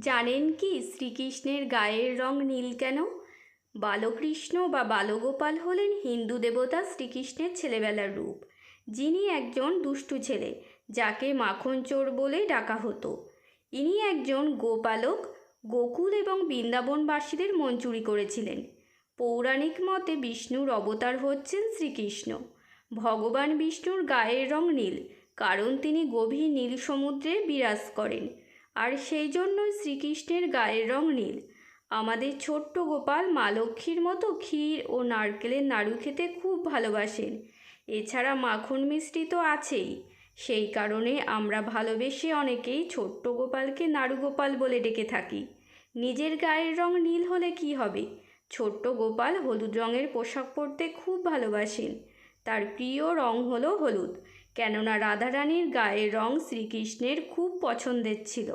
জানেন কি শ্রীকৃষ্ণের গায়ের রং নীল কেন? বালকৃষ্ণ বা বালগোপাল হলেন হিন্দু দেবতা শ্রীকৃষ্ণের ছেলেবেলার রূপ। যিনি একজন দুষ্টু ছেলে, যাকে মাখন চোর বলে ডাকা হতো। ইনি একজন গোপালক, গোকুল এবং বৃন্দাবনবাসীদের মন চুরি করেছিলেন। পৌরাণিক মতে বিষ্ণুর অবতার হচ্ছেন শ্রীকৃষ্ণ। ভগবান বিষ্ণুর গায়ের রং নীল, কারণ তিনি গভীর নীল সমুদ্রে বিরাজ করেন। আর সেই জন্যই শ্রীকৃষ্ণের গায়ের রং নীল। আমাদের ছোট্ট গোপাল মা লক্ষ্মীর মতো ক্ষীর ও নারকেলের নাড়ু খেতে খুব ভালোবাসেন। এছাড়া মাখন মিষ্টি তো আছেই। সেই কারণে আমরা ভালোবেসে অনেকেই ছোট্ট গোপালকে নাড়ু গোপাল বলে ডেকে থাকি। নিজের গায়ের রং নীল হলে কি হবে? ছোট্ট গোপাল হলুদ রঙের পোশাক পরতে খুব ভালোবাসেন। তার প্রিয় রং হলো হলুদ। কেননা রাধারানীর গায়ের রং শ্রীকৃষ্ণের খুব পছন্দের ছিল।